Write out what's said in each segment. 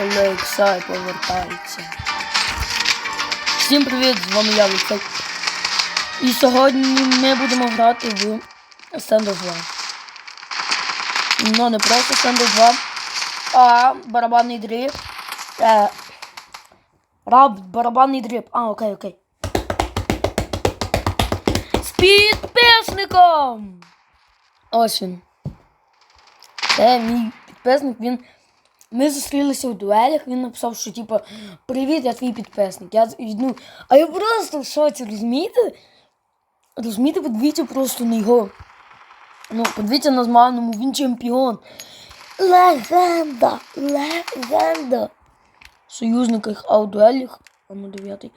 Олексай повертається. Всім привіт, з вами я Олексай. І сьогодні ми будемо грати в Standoff 2. Ну, не просто Standoff 2, а барабанний дріб. Е, раб, барабанний дріб. А, окей, окей. З підписником! Ось він. Це мій підписник, він. Ми зустрілися у дуелях, він написав, що типу, привіт, я твій підписник. Я, ну, а я просто в шоці, розумієте? Розумієте, подивіться просто на його. Ну, подивіться на змаганому, він чемпіон. Легенда! Легенда! В союзниках, а у дуелях. А ну дев'ятий.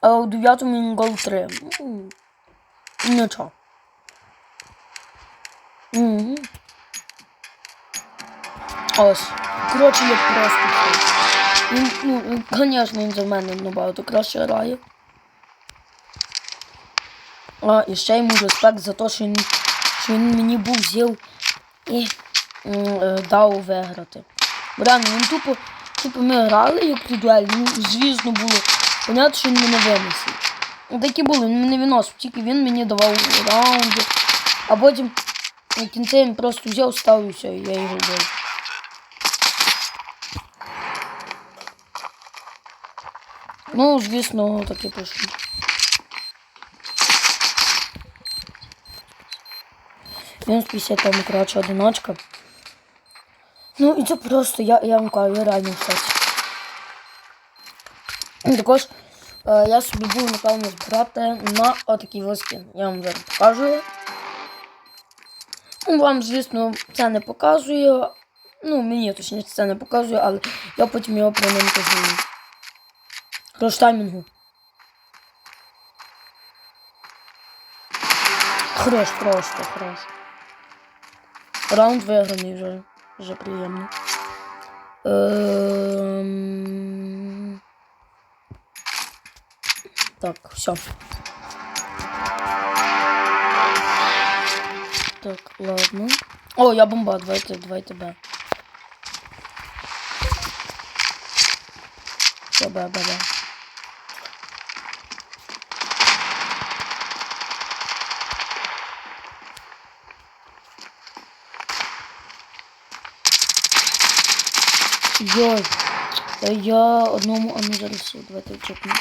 А у дев'ятому він гол 3. Ну, Нічого. Ось. Коротше, як просто. Він, ну, звісно, він за мене набагато краще грає. А, і ще йому респект за те, що він, що він мені був взяв і е, дав виграти. Бо реально, він тупо, тупо ми грали як дуель, ну, звісно було. Понятно, що він мене винесе. Ну, такі були, він мене виносив, тільки він мені давав раунди. А потім в кінці він просто взяв, став і все, і я його бив. Ну, звісно, таке пишу. Він з 50 там, коротше, одиночка. Ну, і це просто, я, я вам кажу, я реально в. І Також е, я собі буду, напевно, збирати на отакий воскін. Я вам зараз покажу. Ну, вам, звісно, це не показує. Ну, мені точніше це не показує, але я потім його промонтажую. Хорош таймінгу. Хорош, просто хорош. Раунд виграний вже. Вже приємно. Ем... Так, все. Так, ладно. О, я бомба, давайте, давайте Б. Б, Б, Б. Йой. Я одному, а ну зараз давайте чекну.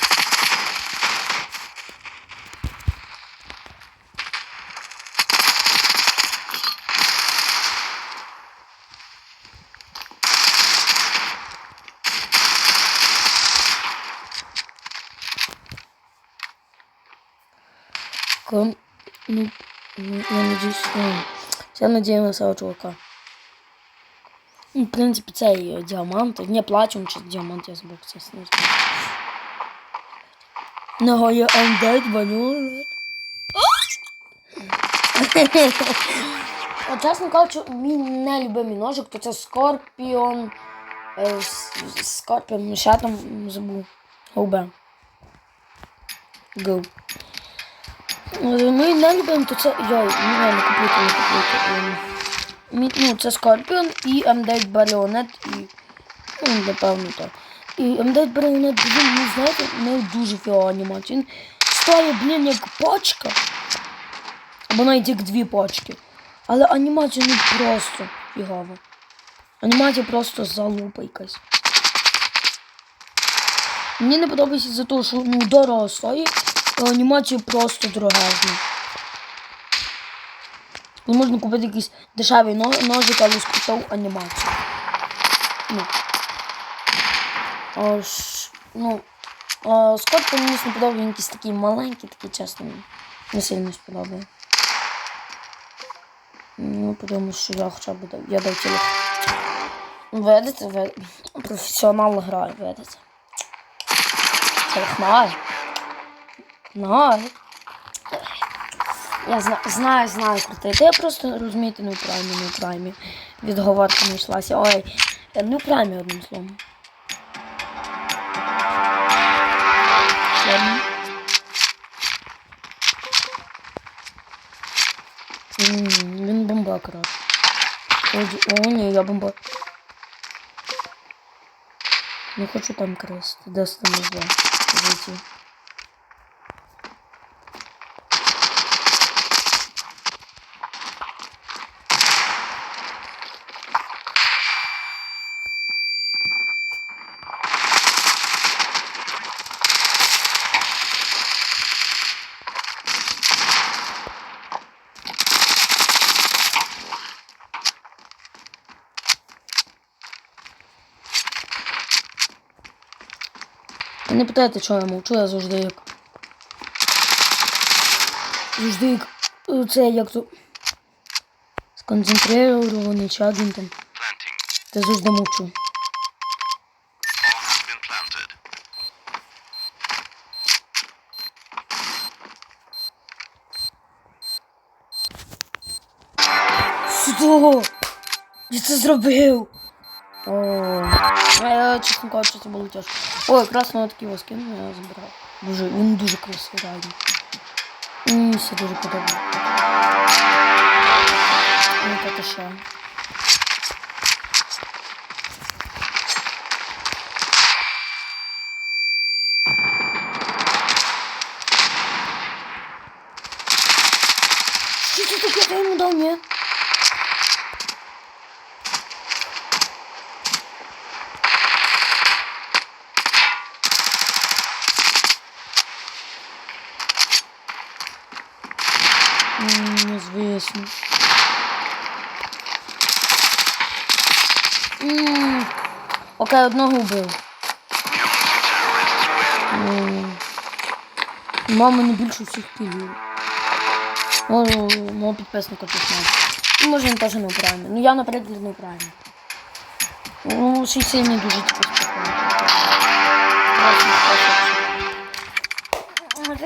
Ком... Ну, ну, я надеюсь, ну, я надеюсь на свого чувака. Ну, в принципі, цей е, діамант. Не плачем чи діамант, я забув це знаю. Нього є андет, баню. Чесно кажучи, мій нелюбимий ножик, то це Скорпіон. Е, Скорпіон, ще там забув. Гоубе. Go. Е, Ми не любимо, то це. Йой, не, купуйте, не купуйте. Ну, це Скорпіон і М9 Баріонет і. Ну, напевно так. І М9 Баріонет, блін, ну знаєте, не дуже фіга анімація. Він стає, блін, як пачка. Або навіть як дві пачки. Але анімація ну просто фігава. Анімація просто залупа якась. Мені не подобається за те, що ну, дорого стоїть, а анімація просто дорогезна. Ну, можна купити якийсь дешевий но- ножик, але з крутою анімацією. Ну. Ш, ну, Скотт мені не подобає, він якийсь такий маленький, такий чесно. Не сильно сподобає. Ну, подумаю, що я хоча б. Я дав тіло. Видите, ви професіонал грає, видите. Це знаю. Знаю. Я зна знаю, знаю крутий. Та я просто розумієте, не в праймі, не в праймі. Відговорка не йшлася. Ой, я не в праймі одним словом. М, Він бомба, коротше. О, ні, я бомба. Не хочу там красти. Де там зайти? Не питайте, чого я мовчу, я завжди як. Завжди як. е, Це як то. Сконцентрирований чи він там. Та завжди мовчу. Що? Я це зробив. О, а я чесно кажучи, це було тяжко. О, якраз на такий воскін я забрав. Дуже, він дуже красивий, реально. Мені все дуже подобається. Ну, це ще. Звісно. Окей, одного вбив. Мама не більше всіх кілів. О, мого підписника 16. Ну, Може він теж неправильно. Ну я, наприклад, неправильно. Ну, ще й сильний дуже типу спокійно.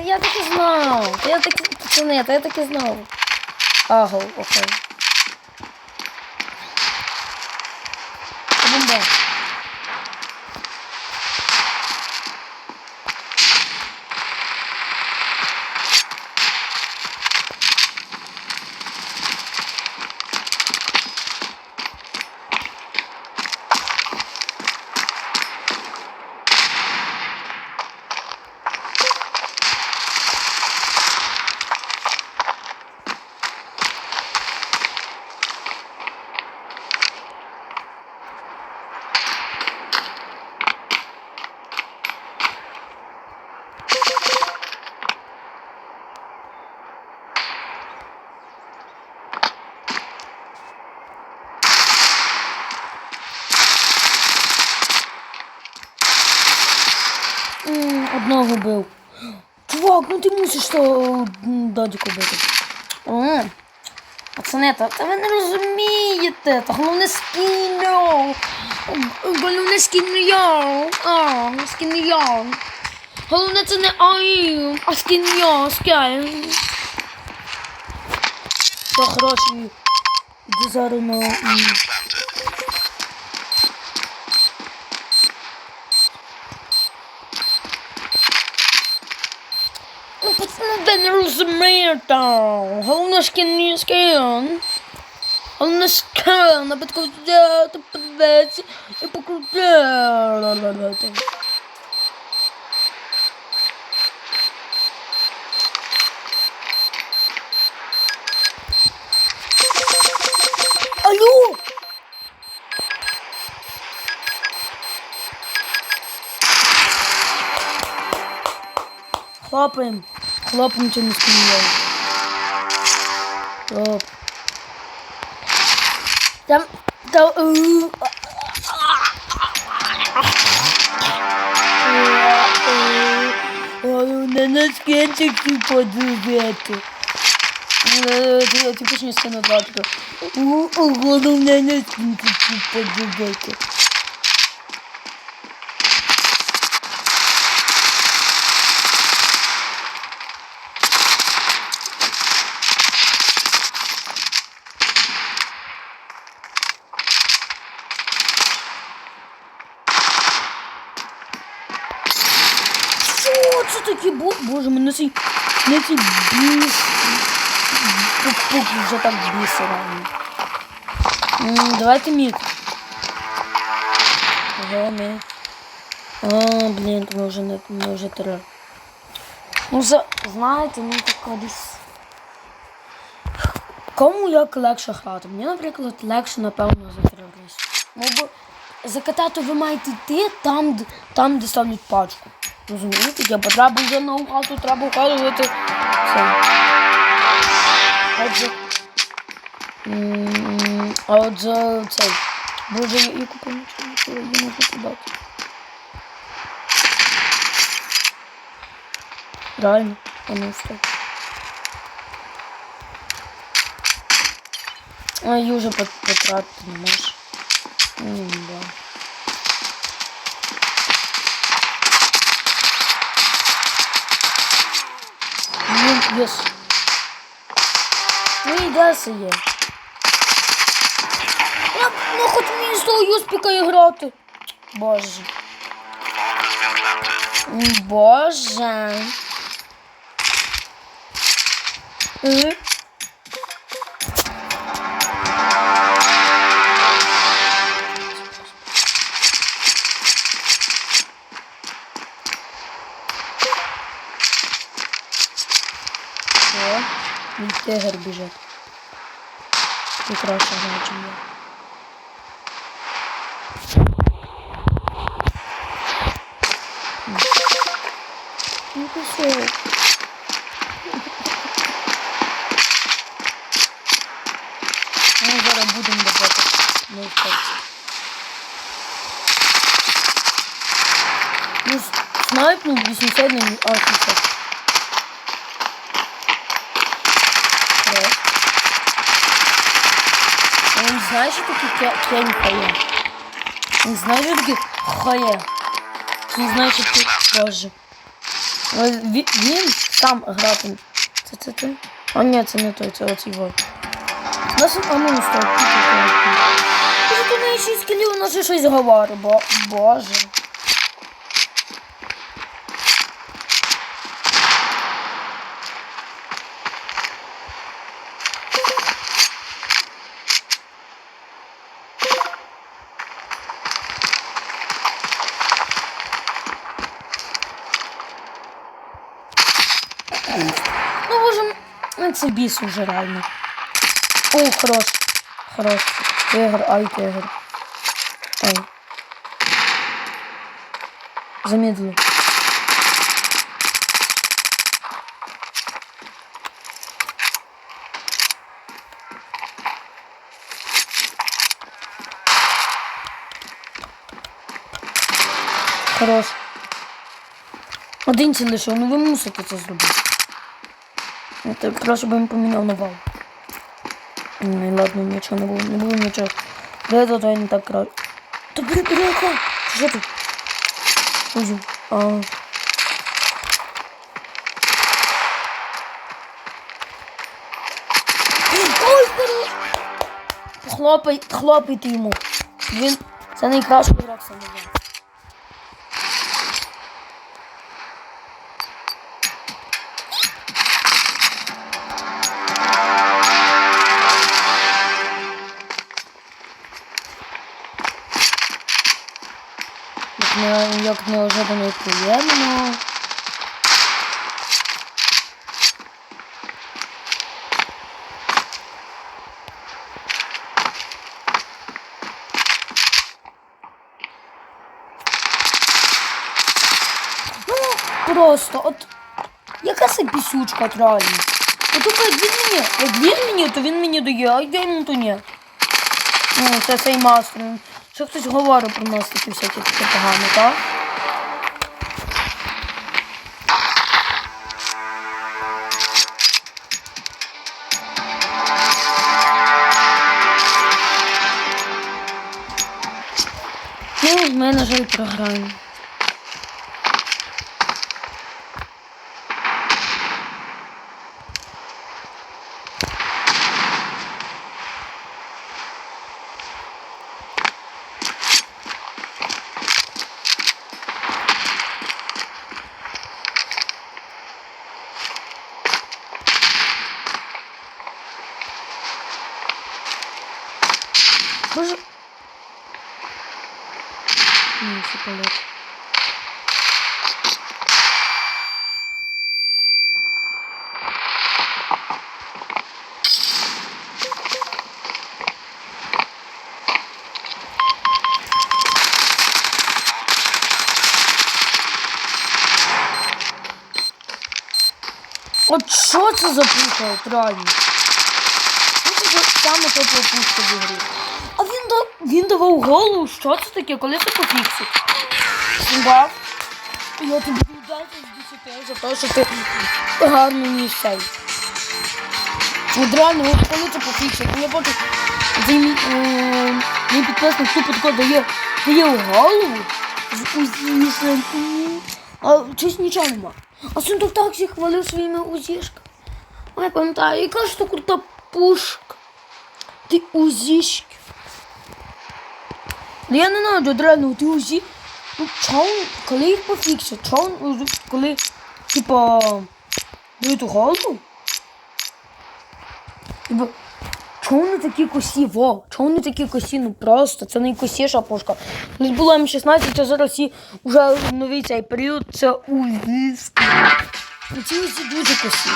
Я так і знав. Я так. Пацани, та я так і знав. Ага, окей. Це бомба. М, Одного бив. Чувак, ну ти мусиш додіку бити. Пацани, та, та ви не розумієте. Та головне скіно. Головне скіно. А, скіно. Головне це не ай, а скіно, скай. Все, хороші. Іди зараз на... Ну, пацани, не розумієте. Головне шкін скін. Головне скін. на взяти, подивитися і покрутити. Хлопаем. Хлопаем, чем не скинули. Хлоп. Там... Там... э, На нас кенчик ти подивити. Я ті пісні скину два таке. Головне на кенчик подивити. Що таке? Бо... Боже, мене цей... Мене цей біс... Пук-пук вже так реально. Давайте мід. Ага, мід. А, блін, ми вже не ми вже три. Ну, за, знаєте, ну так десь. Кому як легше грати? Мені, наприклад, легше, напевно, за терористів. Ну, бо за ви маєте йти там, там, де ставлять пачку. Розумієте? Я треба вже наугад, тут треба вказувати. Все. Отже. А отже, цей. Боже, я- яку помічку її можна подати. Реально, а ну что? А її вже пот- не можеш. Ну, да. Ну, єс. Ну і де це є? Я, ну хоч мені з юспіка грати. Боже. Боже. Е? Він тигр біжить. І краще знає, чим я. Ну пішов. Ми зараз будемо добати. Ну, Ну, снайпнув 80 на 80. А Він знає, що таке ке- кень хає. Не знаєш, що таке хає. Він знає, що таке... Боже. Він, він сам грати. Це це ти? А ні, це не той, це от його. Нас а ну не стоп. Може тут не 6 кілів, у нас щось говорить, бо боже. Ну, боже, ну, це біс уже реально. О, хорош. Хорош. Тигр, ай, тигр. Ай. Замедлил. Хорош. Один ці лишив, ну ви мусите це зробити. Ну, ти краще б він поміняв на вал. Ну, ладно, нічого не було, не було нічого. Де то то не так. Та бери, бери, яка? Що тут? Ой, а. Хлопай, хлопайте йому. Він, це найкращий грак саме. Як, не, як неожиданно і приємно. Ну, просто, от, яка це пісючка от реально. От тільки як він мені, як він мені, то він мені дає, а я йому то ні. Ну, це цей мастер. Що хтось говорить про нас такі всякі таке погано, так? Ну, ми, на жаль, програємо. Несі полет. От що це за пушка, от реально? Це саме тепло пушка в ігрі. Він, давав голову, що це таке, коли це пофіксить? Бав. Я тобі дати з 10 за те, що ти гарно вмієш цей. От реально, от коли це пофіксить, я бачу, мій, е, підписник тупо тако дає, дає голову а щось нічого нема. А син тут так хвалив своїми узішками. Я пам'ятаю, яка ж то крута пушка. Ти узішки. Ну не знаю, от реально, ти узі. Ну, чого, коли їх пофіксять, узі- коли, типа, дають голову? Типа, чого вони такі косі, во? Чого вони такі косі? Ну просто, це найкосіша пушка. Колись було М16, а зараз всі вже новий цей період, це УЗІС. Ну, Ці усі дуже косі.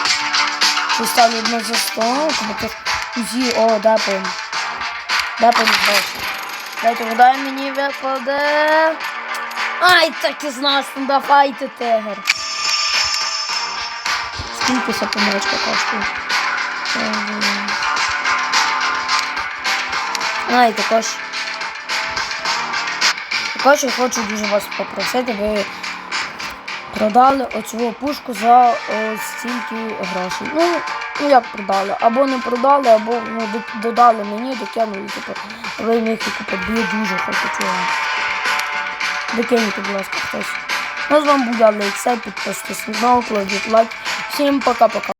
Поставлю одну заставку, бо то УЗІ, о, дай пойм. Дай пойм гроші. Дайте, вода мені випаде. Ай, так і знав, давайте тегер. Скільки ця помилочка коштує? А, і також. Також я хочу дуже вас попросити, ви продали оцю пушку за ось стільки грошей. Ну, ну як продали? Або не продали, або ну, додали мені, докинули, типу, ви і купити, я дуже хочу цього. Докиньте, будь ласка, хтось. Ну, з вами був я, Лейксай, підписуйтесь на канал, кладіть лайк. Всім пока-пока.